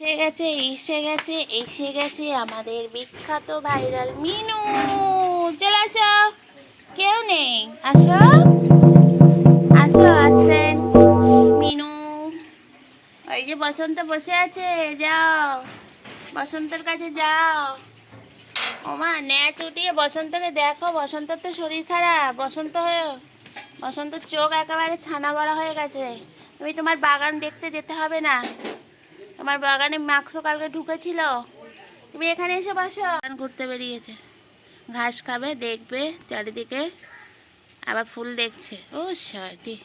এসে গেছে এসে গেছে এসে গেছে আমাদের বিখ্যাত ভাইরাল মিনু। চলে আসো। কেউ নেই। আসো। আসো, আসেন। মিনু। ওই যে বসন্ত বসে আছে, যাও। বসন্তের কাছে যাও। ওমা ন্যাচ উঠিয়ে বসন্তকে দেখো। বসন্তর তো শরীর খারাপ। বসন্ত হয়ে, বসন্তর চোখ একেবারে ছানা বড়া হয়ে গেছে। তুমি তোমার বাগান দেখতে যেতে হবে না। তোমার বাগানে মাক্সও কালকে ঢুকেছিল। তুমি এখানে এসে বসো। ঘুরতে বেরিয়েছে। ঘাস খাবে, দেখবে, চারিদিকে আবার ফুল দেখছে। ও সাটি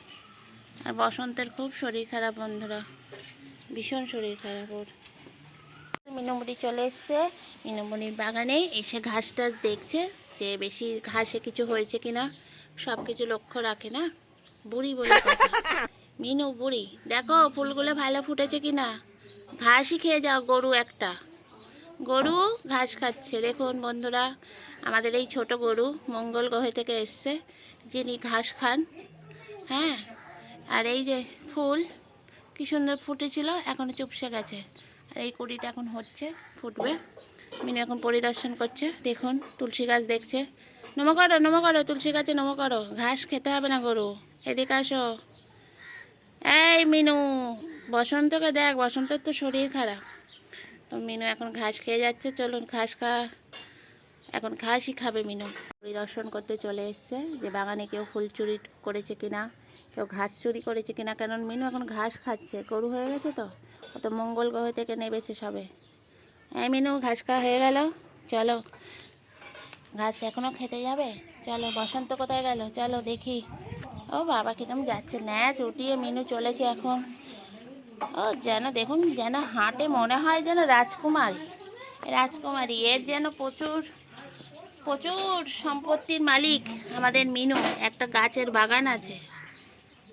আর বসন্তের খুব শরীর খারাপ বন্ধুরা। ভীষণ শরীর খারাপ ওর। মিনুমুড়ি চলে এসছে। মিনুমুড়ির বাগানে এসে ঘাস টাস দেখছে যে বেশি ঘাসে কিছু হয়েছে কিনা। সব কিছু লক্ষ্য রাখে না। বুড়ি বলে মিনু বুড়ি, দেখো ফুলগুলো ভালো ফুটেছে কিনা। ঘাসই খেয়ে যাও গরু একটা। গরু ঘাস খাচ্ছে। দেখুন বন্ধুরা, আমাদের এই ছোট গরু মঙ্গল গ্রহে থেকে এসছে, যিনি ঘাস খান। হ্যাঁ আর এই যে ফুল, কি সুন্দর ফুটেছিল, এখন চুপসে গেছে। আর এই কুড়িটা এখন হচ্ছে, ফুটবে। মিনু এখন পরিদর্শন করছে। দেখুন, তুলসী গাছ দেখছে। নমো করো নমো করো, তুলসী গাছে নমো করো। ঘাস খেতে হবে না গরু। এদিকে আসো। এই মিনু বসন্তকে দেখ, বসন্তের তো শরীর খারাপ। তো মিনু এখন ঘাস খেয়ে যাচ্ছে, চলুন ঘাস খা। এখন ঘাসই খাবে মিনু। পরিদর্শন করতে চলে এসছে যে বাগানে কেউ ফুল চুরি করেছে কিনা, কেউ ঘাস চুরি করেছে কিনা। কারণ মিনু এখন ঘাস খাচ্ছে, গরু হয়ে গেছে তো। ও তো মঙ্গল গ্রহ থেকে নেবেছে সবে। হ্যাঁ মিনু, ঘাস খাওয়া হয়ে গেল। চলো। ঘাস এখনও খেতে যাবে? চলো, বসন্ত কোথায় গেল? চলো দেখি। ও বাবা, কিরম যাচ্ছে। ন্যাচ, উঠিয়ে মিনু চলেছে এখন। ও যেন দেখুন, যেন হাঁটে মনে হয় যেন রাজকুমারী। রাজকুমারী, এর যেন প্রচুর প্রচুর সম্পত্তির মালিক আমাদের মিনু। একটা গাছের বাগান আছে।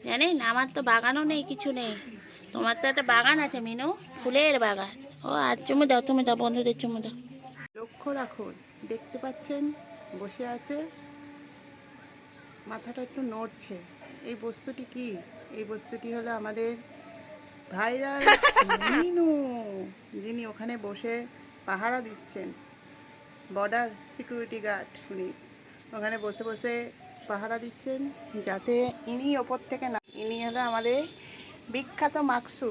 জানেন, আমার তো বাগানও নেই, কিছু নেই। তোমার তো একটা বাগান আছে মিনু, ফুলের বাগান। ও, আর চুমু দাও তুমি দাও, বন্ধুদের চুমু দাও। লক্ষ্য রাখুন, দেখতে পাচ্ছেন, বসে আছে। মাথাটা একটু নড়ছে। এই বস্তুটি কি? এই বস্তুটি হলো আমাদের ভাইরাল মিনু, যিনি ওখানে বসে পাহারা দিচ্ছেন। বর্ডার সিকিউরিটি গার্ড উনি। ওখানে বসে বসে পাহারা দিচ্ছেন যাতে ইনি ওপর থেকে না ইনি হলো আমাদের বিখ্যাত মাকসু।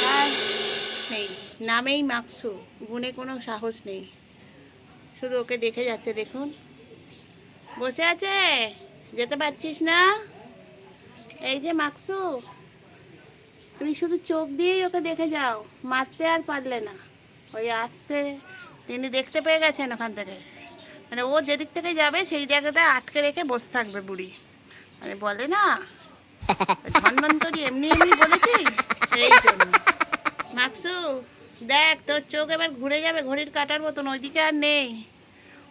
যার নেই, নামেই মাকসু। গুণে কোনো সাহস নেই। শুধু ওকে দেখে যাচ্ছে, দেখুন। বসে আছে? যেতে পারছিস না? এই যে মাকসু। তুমি শুধু চোখ দিয়েই ওকে দেখে যাও। মারতে আর পারলে না। ওই আসছে, তিনি দেখতে পেয়ে গেছেন ওখান থেকে। মানে ও যেদিক থেকে যাবে, সেই জায়গাটা আটকে রেখে বসে থাকবে বুড়ি। মানে বলে না, ধন্বন্তরী এমনি এমনি বলেছি এই জন্য। মাকসু, দেখ, তোর চোখ এবার ঘুরে যাবে, ঘড়ির কাটার মতন, ওইদিকে আর নেই।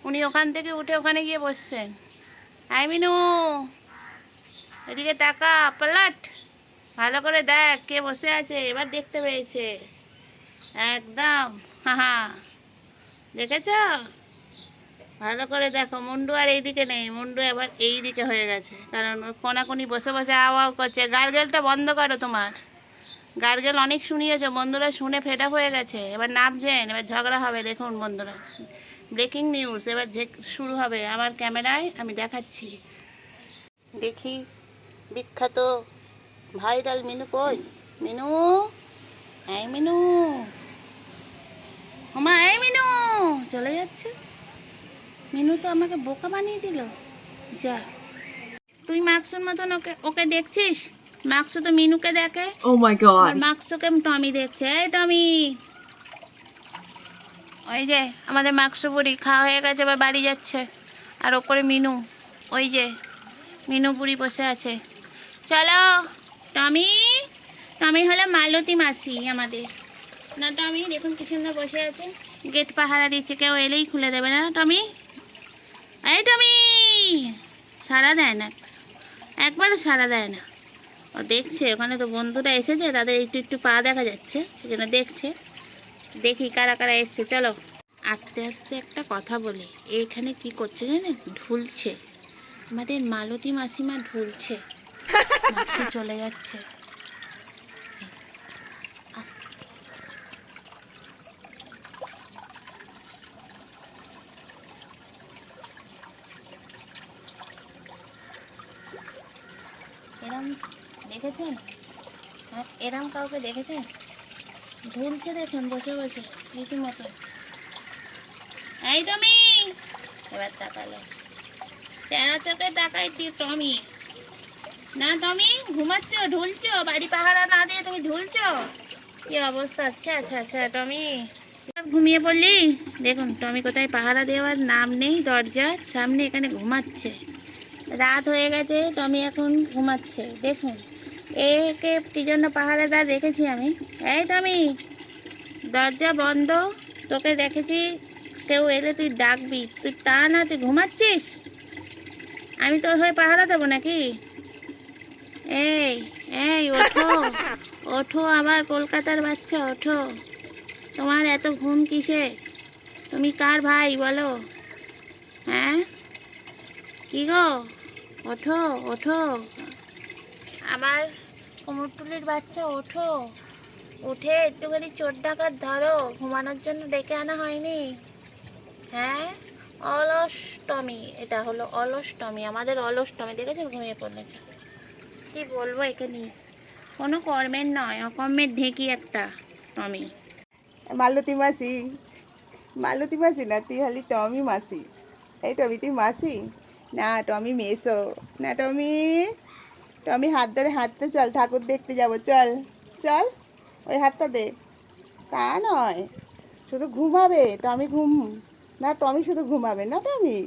উনি ওখান থেকে উঠে ওখানে গিয়ে বসছেন। আই মিনু, এদিকে তাকা, পালাট। ভালো করে দেখ কে বসে আছে, এবার দেখতে পেয়েছে। একদম হা হা দেখেছ? ভালো করে দেখো, মুন্ডু আর এইদিকে নেই, মুন্ডু এবার এই দিকে হয়ে গেছে। কারণ কোনাকুনি বসে বসে আও আও করছে। গার্গেলটা বন্ধ করো তোমার। গার্গেল অনেক শুনিয়েছো, বন্ধুরা শুনে ফেটা হয়ে গেছে। এবার নামছেন, এবার ঝগড়া হবে, দেখুন বন্ধুরা। ব্রেকিং নিউজ এবার যে শুরু হবে। আমার ক্যামেরায় আমি দেখাচ্ছি। দেখি বিখ্যাত ভাইরাল মিনু কই? মিনু? এই মিনু। মা এই মিনু। চলে যাচ্ছে। মিনু তো আমাকে বোকা বানিয়ে দিল। যা। তুই মাকসুর মতন ওকে ওকে দেখছিস? মাকসু তো মিনুকে দেখে। My আর god. মাকসুকে টমি দেখছে। এই টমি। ওই যে আমাদের মাকসু বুড়ি খাওয়া হয়ে গেছে এবার বাড়ি যাচ্ছে। আর ওপরে মিনু। ওই যে মিনু বুড়ি বসে আছে। চলো। টমি টমি হলো মালতী মাসি আমাদের। না টমি, দেখুন কি সুন্দর বসে আছে। গেট পাহারা দিচ্ছে, কেউ এলেই খুলে দেবে না, টমি? এই টমি সারা দেয় না। একবারও সারা দেয় না। ও দেখছে, ওখানে তো বন্ধুরা এসেছে, তাদের একটু একটু পা দেখা যাচ্ছে, সেজন্য দেখছে। দেখি কারা কারা এসছে, চলো। আস্তে আস্তে একটা কথা বলি এইখানে কি করছে জানেন? ঢুলছে। আমাদের মালতী মাসিমা ঢুলছে। মাছি চলে যাচ্ছে। এরম দেখেছেন? হ্যাঁ, এরম কাউকে দেখেছেন? ঢুলছে দেখুন, বসে বসে, রীতিমতো। এই টমি! এবার তাকালো। প্যারা চোখে তাকাই টমি। না টমি, ঘুমাচ্ছ? ঢুলছো? বাড়ি পাহারা না দিয়ে তুমি ঢুলছো? কি অবস্থা? আচ্ছা আচ্ছা আচ্ছা টমি। ঘুমিয়ে পড়লি? দেখুন, টমি কোথায়? পাহারা দেওয়ার নাম নেই দরজার সামনে এখানে ঘুমাচ্ছে। রাত হয়ে গেছে, টমি এখন ঘুমাচ্ছে, দেখুন। একে কি জন্য পাহারাদার রেখেছি আমি। এই টমি, দরজা বন্ধ, তোকে দেখেছি। কেউ এলে তুই ডাকবি, তুই তা না, তুই ঘুমাচ্ছিস? আমি তোর হয়ে পাহারা দেবো নাকি? এই এই, ওঠো। ওঠো আবার কলকাতার বাচ্চা, ওঠো। তোমার এত ঘুম কিসে? তুমি কার ভাই, বলো? হ্যাঁ? কি গো? ওঠো ওঠো। আমার কুমোরটুলির বাচ্চা, ওঠো। উঠে একটুখানি চোর ডাকাত ধরো। ঘুমানোর জন্য ডেকে আনা হয়নি। হ্যাঁ? অলসটমি এটা হলো অলসটমি আমাদের অলসটমি দেখেছেন ঘুমিয়ে পড়েছে। কি বলব একে নিয়ে? কোনো কর্মের নয়, অকর্মের ঢেকি একটা, টমি। মালতী মাসি মালতী মাসি না, তুই হলি টমি মাসি। এই টমি, তুই মাসি? না, টমি মেসো। না, টমি টমি হাত ধরে হাঁটতে চল, ঠাকুর দেখতে যাব, চল চল, ওই হাতটা দে। তা নয়, শুধু ঘুমাবে, টমি ঘুম, না, টমি শুধু ঘুমাবে, না, টমি?